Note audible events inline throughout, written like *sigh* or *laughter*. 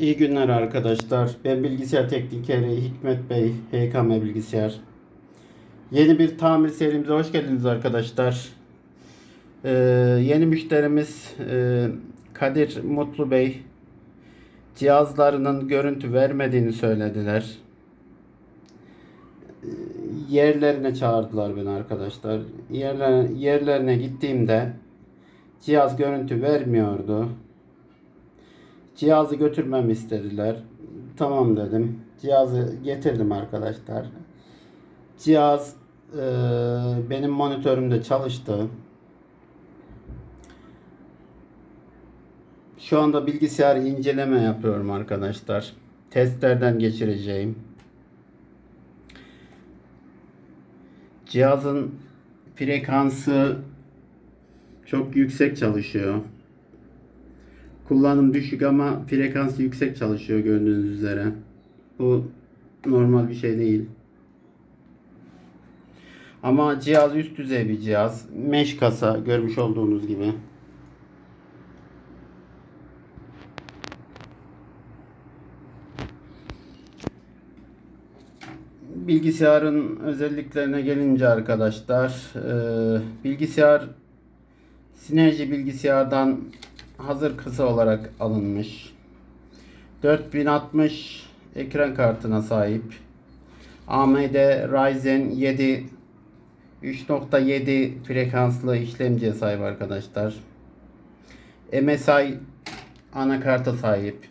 İyi günler arkadaşlar. Ben bilgisayar teknikeri Hikmet Bey, HKM Bilgisayar. Yeni bir tamir serimize hoş geldiniz arkadaşlar. Ee, yeni müşterimiz e, Kadir Mutlu Bey cihazlarının görüntü vermediğini söylediler. Ee, Yerlerine çağırdılar beni arkadaşlar. Yerlerine, yerlerine gittiğimde cihaz görüntü vermiyordu. Cihazı götürmemi istediler. Tamam dedim. Cihazı getirdim arkadaşlar. Cihaz e, benim monitörümde çalıştı. Şu anda bilgisayar inceleme yapıyorum arkadaşlar. Testlerden geçireceğim. Cihazın frekansı çok yüksek çalışıyor. Kullanım düşük ama frekansı yüksek çalışıyor gördüğünüz üzere. Bu normal bir şey değil. Ama cihaz üst düzey bir cihaz. Mesh kasa görmüş olduğunuz gibi. Bilgisayarın özelliklerine gelince arkadaşlar, e, bilgisayar Sinerji bilgisayardan hazır kısa olarak alınmış. 4060 ekran kartına sahip. AMD Ryzen 7 3.7 frekanslı işlemciye sahip arkadaşlar. MSI anakarta sahip.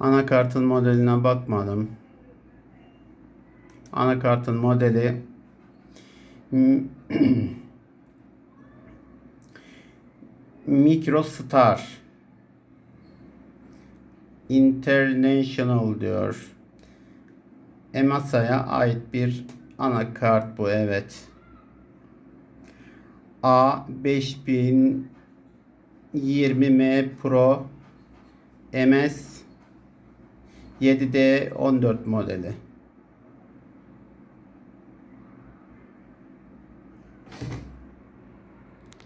Anakartın modeline bakmadım. Anakartın modeli MicroStar International diyor. Emasa'ya ait bir anakart bu evet. A5020M Pro MS 7D14 modeli.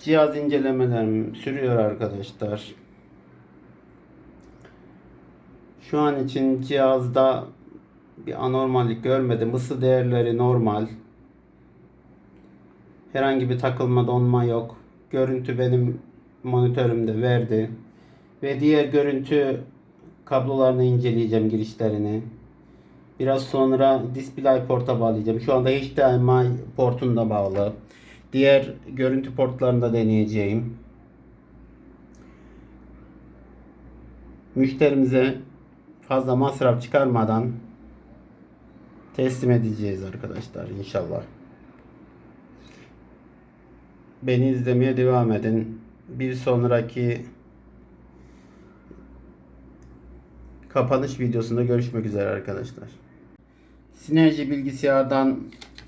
Cihaz incelemelerim sürüyor arkadaşlar. Şu an için cihazda bir anormallik görmedim. Isı değerleri normal. Herhangi bir takılma donma yok. Görüntü benim monitörümde verdi. Ve diğer görüntü kablolarını inceleyeceğim girişlerini. Biraz sonra display porta bağlayacağım. Şu anda HDMI portunda bağlı. Diğer görüntü portlarını da deneyeceğim. Müşterimize fazla masraf çıkarmadan teslim edeceğiz arkadaşlar inşallah. Beni izlemeye devam edin. Bir sonraki kapanış videosunda görüşmek üzere arkadaşlar. Sinerji bilgisayardan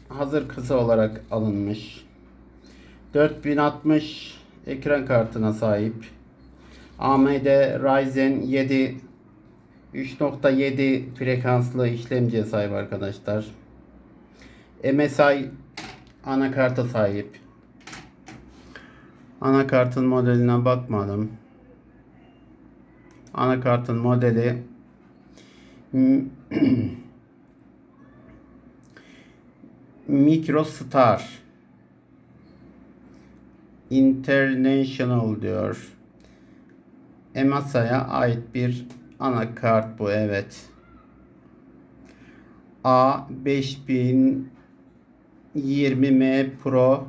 hazır kısa olarak alınmış. 4060 ekran kartına sahip. AMD Ryzen 7 3.7 frekanslı işlemciye sahip arkadaşlar. MSI anakarta sahip. Anakartın modeline bakmadım. Anakartın modeli *clears throat* MicroStar International diyor. Emasa'ya ait bir anakart bu evet. A5020M Pro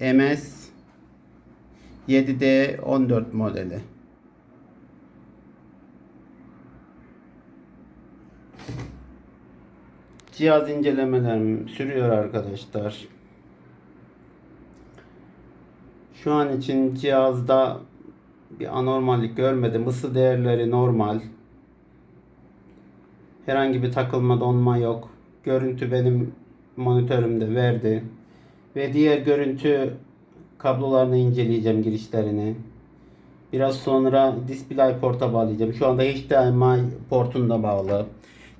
MS 7D14 modeli. Cihaz incelemelerim sürüyor arkadaşlar. Şu an için cihazda bir anormallik görmedim. Isı değerleri normal. Herhangi bir takılma donma yok. Görüntü benim monitörümde verdi. Ve diğer görüntü kablolarını inceleyeceğim girişlerini. Biraz sonra display porta bağlayacağım. Şu anda HDMI portunda bağlı.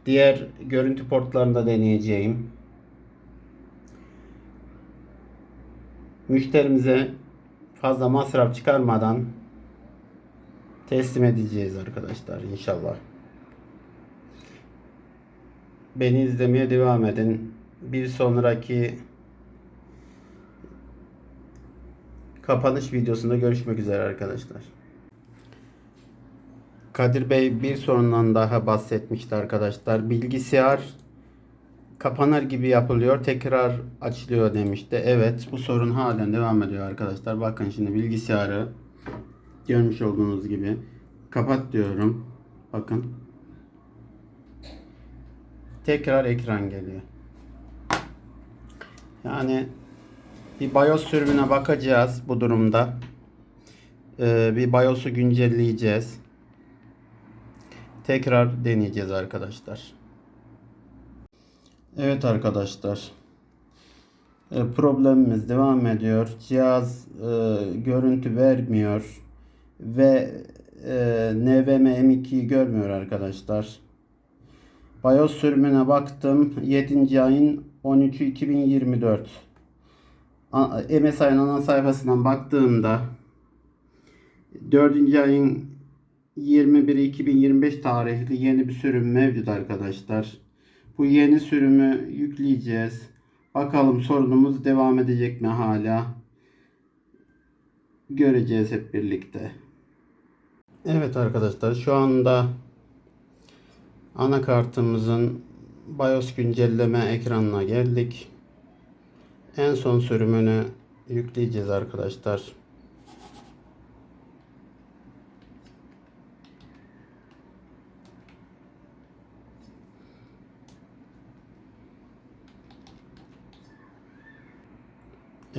Diğer görüntü portlarını da deneyeceğim. Müşterimize fazla masraf çıkarmadan teslim edeceğiz arkadaşlar inşallah. Beni izlemeye devam edin. Bir sonraki kapanış videosunda görüşmek üzere arkadaşlar. Kadir Bey bir sorundan daha bahsetmişti arkadaşlar. Bilgisayar kapanır gibi yapılıyor, tekrar açılıyor demişti. Evet, bu sorun halen devam ediyor arkadaşlar. Bakın şimdi bilgisayarı görmüş olduğunuz gibi kapat diyorum. Bakın. Tekrar ekran geliyor. Yani bir BIOS sürümüne bakacağız bu durumda. Ee, bir BIOS'u güncelleyeceğiz. Tekrar deneyeceğiz arkadaşlar. Evet arkadaşlar. E, problemimiz devam ediyor. Cihaz e, görüntü vermiyor ve e, NVMe M2'yi görmüyor arkadaşlar. BIOS sürümüne baktım. 7. ayın 13'ü 2024. A- MSI'nin ana sayfasından baktığımda 4. ayın 21 2025 tarihli yeni bir sürüm mevcut arkadaşlar. Bu yeni sürümü yükleyeceğiz. Bakalım sorunumuz devam edecek mi hala? Göreceğiz hep birlikte. Evet arkadaşlar şu anda anakartımızın BIOS güncelleme ekranına geldik. En son sürümünü yükleyeceğiz arkadaşlar.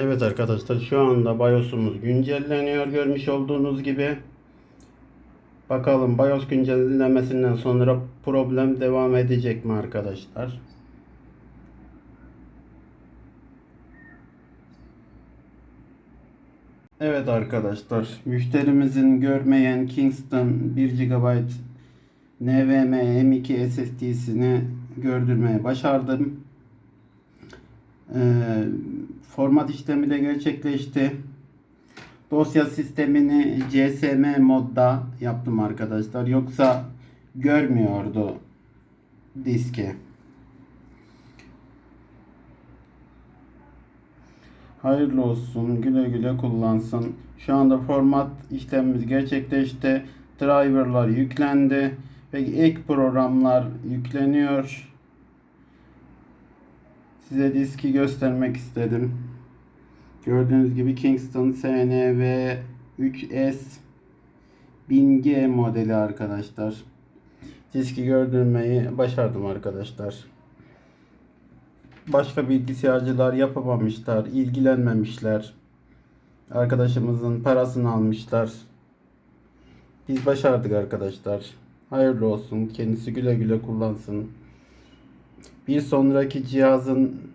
Evet arkadaşlar şu anda BIOS'umuz güncelleniyor görmüş olduğunuz gibi. Bakalım BIOS güncellemesinden sonra problem devam edecek mi arkadaşlar? Evet arkadaşlar müşterimizin görmeyen Kingston 1 GB NVMe M2 SSD'sini gördürmeye başardım. Ee, format işlemi de gerçekleşti. Dosya sistemini CSM modda yaptım arkadaşlar. Yoksa görmüyordu diski. Hayırlı olsun. Güle güle kullansın. Şu anda format işlemimiz gerçekleşti. Driver'lar yüklendi ve ek programlar yükleniyor. Size diski göstermek istedim. Gördüğünüz gibi Kingston SNV 3S 1000G modeli arkadaşlar. Diski gördürmeyi başardım arkadaşlar. Başka bilgisayarcılar yapamamışlar, ilgilenmemişler. Arkadaşımızın parasını almışlar. Biz başardık arkadaşlar. Hayırlı olsun. Kendisi güle güle kullansın. Bir sonraki cihazın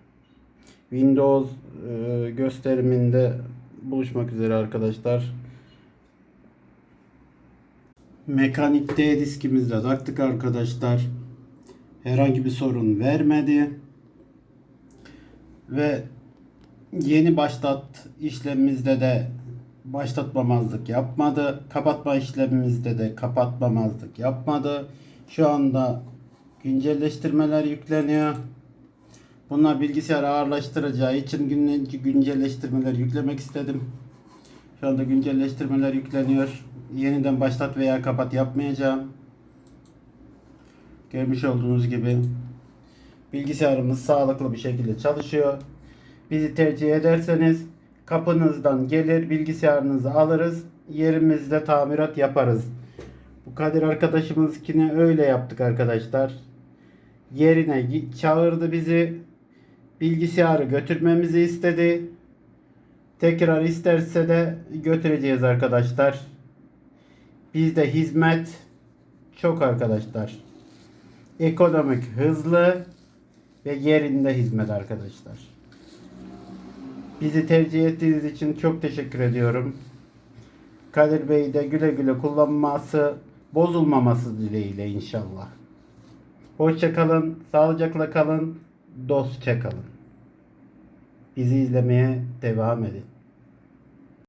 Windows e, gösteriminde buluşmak üzere arkadaşlar. Mekanik D diskimizle taktık arkadaşlar. Herhangi bir sorun vermedi. Ve yeni başlat işlemimizde de başlatmamazlık yapmadı. Kapatma işlemimizde de kapatmamazlık yapmadı. Şu anda güncelleştirmeler yükleniyor. Bunlar bilgisayar ağırlaştıracağı için güncelleştirmeler yüklemek istedim. Şu anda güncelleştirmeler yükleniyor. Yeniden başlat veya kapat yapmayacağım. Görmüş olduğunuz gibi bilgisayarımız sağlıklı bir şekilde çalışıyor. Bizi tercih ederseniz kapınızdan gelir bilgisayarınızı alırız. Yerimizde tamirat yaparız. Bu Kadir arkadaşımızkine öyle yaptık arkadaşlar. Yerine çağırdı bizi. Bilgisayarı götürmemizi istedi. Tekrar isterse de götüreceğiz arkadaşlar. Bizde hizmet çok arkadaşlar. Ekonomik, hızlı ve yerinde hizmet arkadaşlar. Bizi tercih ettiğiniz için çok teşekkür ediyorum. Kadir Bey de güle güle kullanması, bozulmaması dileğiyle inşallah. Hoşça kalın, sağlıcakla kalın, dostça kalın. Bizi izlemeye devam edin.